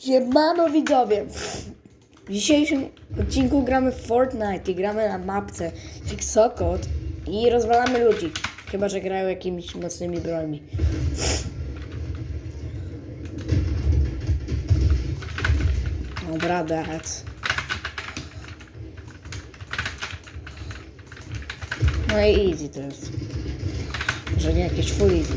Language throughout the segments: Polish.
Siemano widzowie! W dzisiejszym odcinku gramy w Fortnite i gramy na mapce Hexokot i rozwalamy ludzi. Chyba, że grają jakimiś mocnymi brońmi. Dobra, dat. No i easy to jest. Że nie jakieś full easy.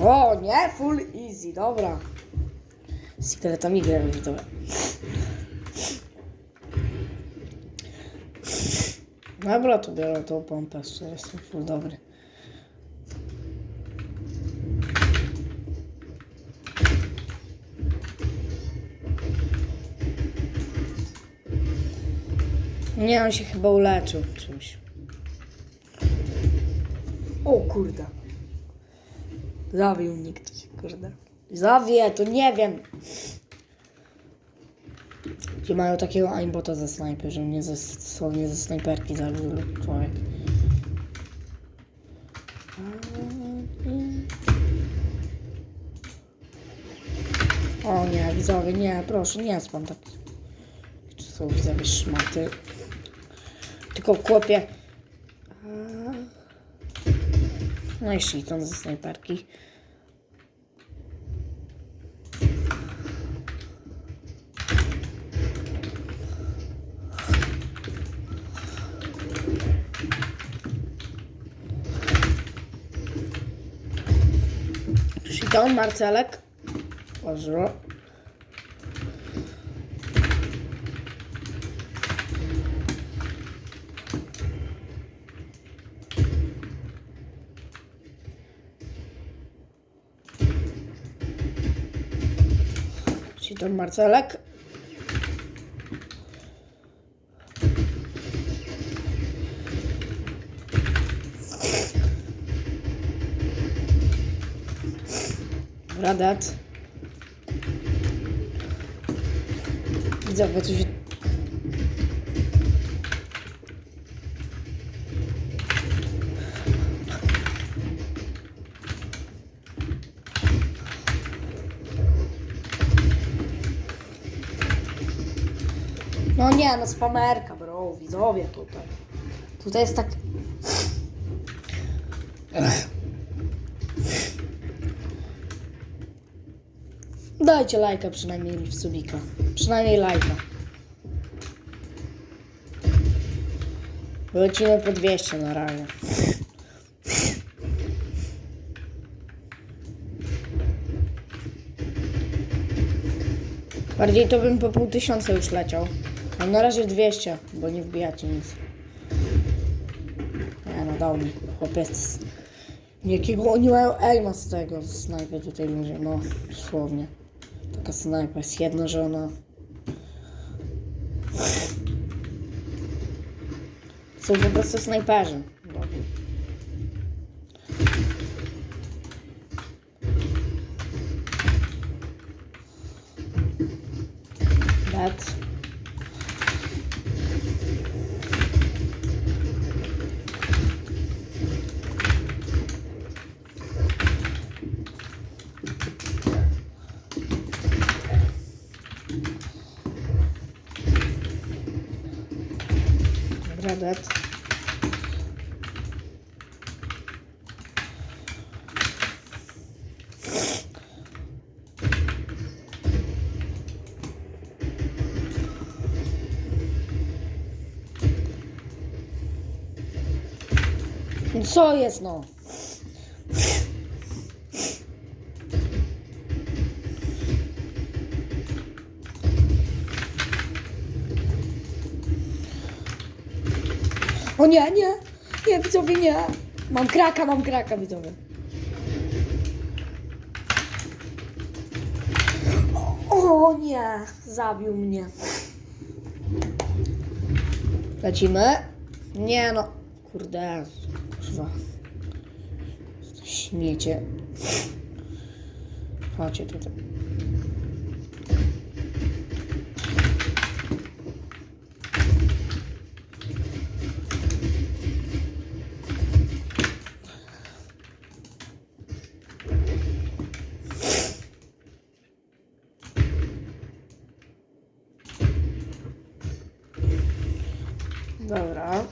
O, nie, full easy, dobra. Szkieletami gramy widzowie. Dobra, to biorę tą pompę, z której jestem full dobry. Nie, on się chyba uleczył czymś. O kurde. Zawił mnie ktoś, kurde. Zawie, to nie wiem. Gdzie mają takiego aimbota ze snajpy, że mnie ze, dosłownie ze snajperki zabił człowiek. O nie, widzowie, nie, proszę, nie spam tak. To są widzowie szmaty. Tylko kłopie. No i shiton ze snajperki. Shiton, Marcelek. Pozdro. Shiton, Marcelek. Radat. Widzowie, coś... No nie, no spamerka, bro, widzowie tutaj. Tutaj jest tak... Dajcie lajka przynajmniej w subika. Przynajmniej lajka. Lecimy po 200 na razie. Bardziej to bym po pół tysiąca już leciał. A na razie 200, bo nie wbijacie nic. Nie no, dał mi chłopiec. Jakiego oni mają aima z tego, snajpy tutaj ludzie, no dosłownie. Taka snajpa jest jedna, że ona... Są po prostu snajperzy. Dobry. That. Dobra, that. No Co jest no? O nie, nie, nie, widzowie, nie. Mam kraka, mam kraka, widzowie. O nie, zabił mnie. Lecimy. Nie no, kurde, kurwa. Śmiecie. Chodźcie tutaj. Dobra.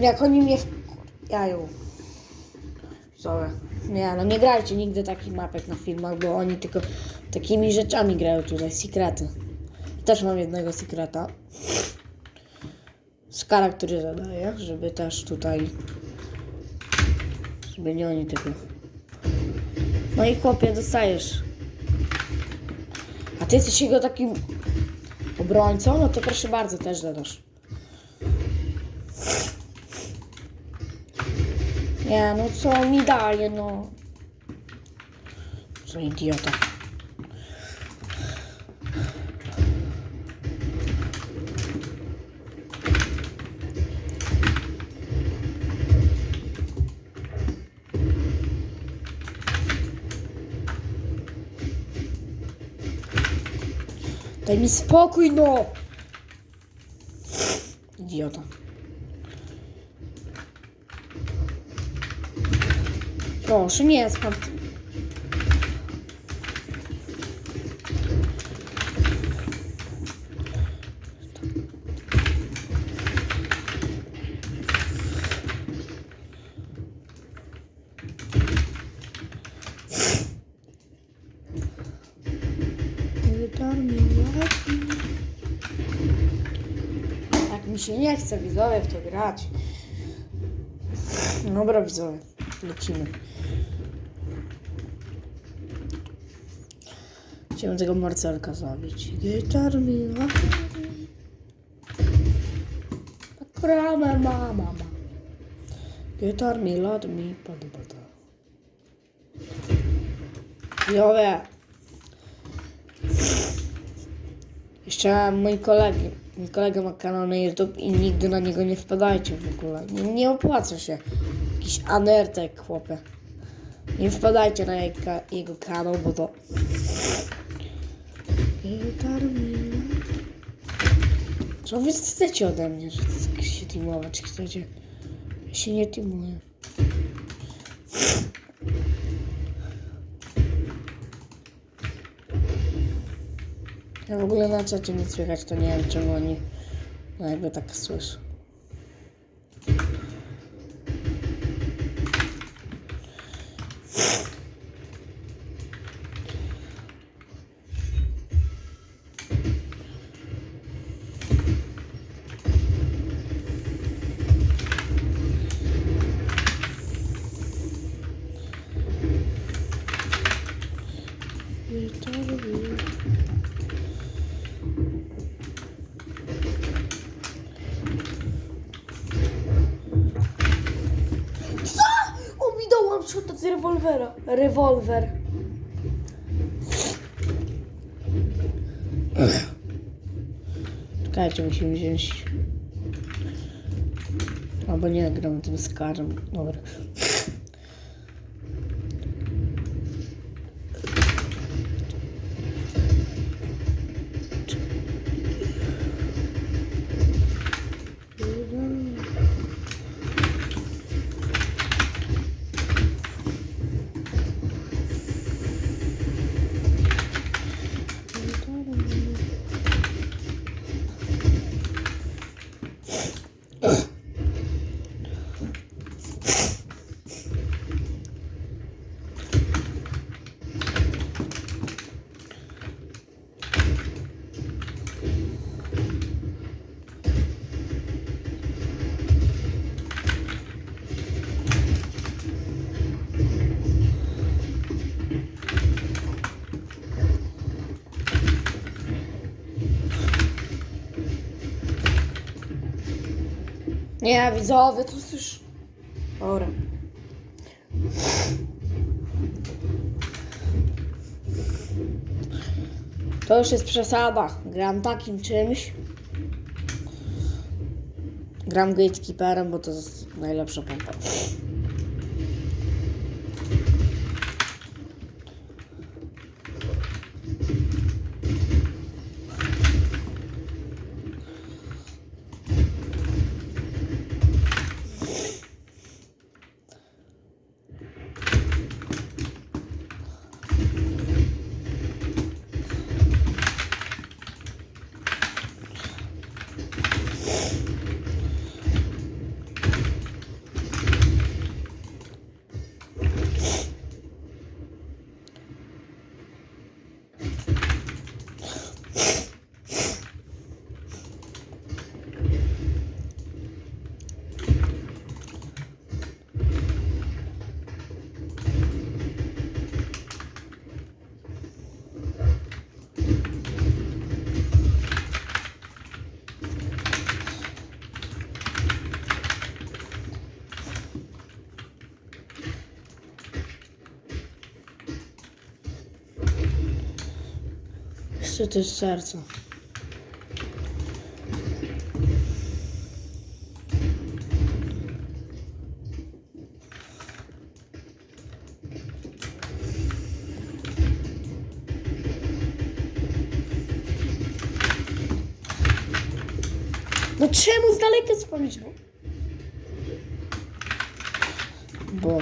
Jak oni mnie wkurwiają. Sorry. Nie, no nie grajcie nigdy takich mapek na filmach, bo oni tylko takimi rzeczami grają tutaj, sekrety. Też mam jednego sekreta. Skala, który zadaję, żeby też tutaj... Żeby nie oni tylko... No i chłopie, dostajesz. A ty jesteś jego takim obrońcą? No to proszę bardzo, też dodasz. Nie, no co mi daje, no. Co idiota. Daj mi! Idiota. Proszę, nie. Się nie chce widzowie w to grać. Dobra widzowie, lecimy. Chciałem tego Marcelka zabić. Gitar mi Kramę mama ma. Gitar mi lat mi podoba to. Jowe. Jeszcze mój kolegi. Mój kolega ma kanał na YouTube i nigdy na niego nie wpadajcie w ogóle. Nie, nie opłaca się. Jakiś anertek, chłopie. Nie wpadajcie na jego, jego kanał, bo to... Co wy chcecie ode mnie, że tak się teamować chcecie? Ja się nie teamuję. Ja w ogóle na czacie nie słychać, to nie wiem czemu oni no jakby tak słyszę. Co? On mi dał one shot z rewolwera. Rewolwer. Czekajcie, musimy wziąć... Albo nie, gramy tym skarzem. Dobra. Nie, widzowie, to już... Dobra. To już jest przesada. Gram takim czymś. Gram gatekeeperem, bo to jest najlepsza pompa. Jest serce? No czemu z daleka spamić? Bo...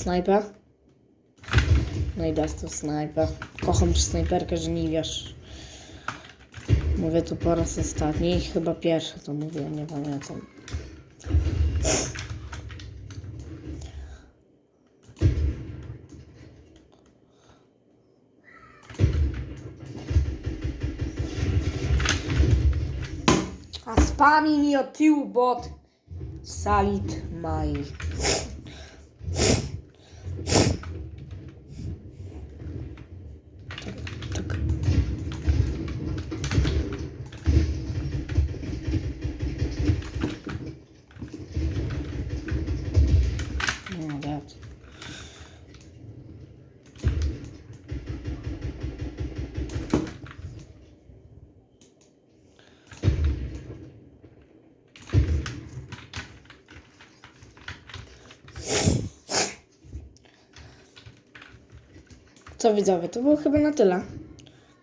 snajper? No i dasz to snajper. Kocham snajperkę, że nie wiesz. Mówię tu po raz ostatni chyba pierwszy to mówię, nie pamiętam. A spami mi od tyłu bot. Salit Mai. Tak, tak. No, dat. Co widzowie, to było chyba na tyle.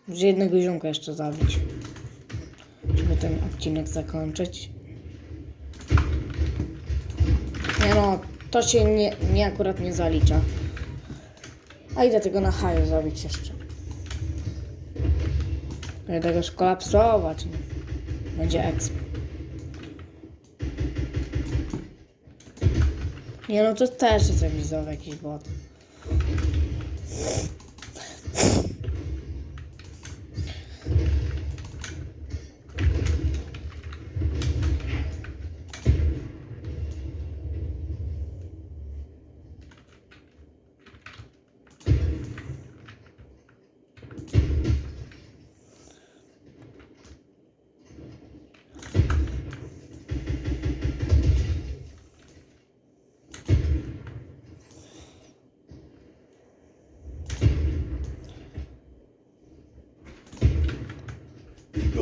Może jednego ziomka jeszcze zabić. Żeby ten odcinek zakończyć. Nie no, to się nie, nie akurat nie zalicza. A idę tego na haju zrobić jeszcze. Idę tego skolapsować. Będzie exp. Nie no, to też jest widzowy jakiś bot.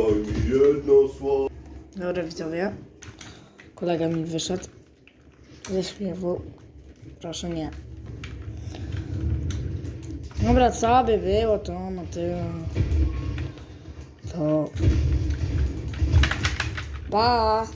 Daj mi jedno słowo. Dobra widzowie. Kolega mi wyszedł. Ze śpiewu. Proszę nie. Dobra, co by było to na tyle. To... Pa!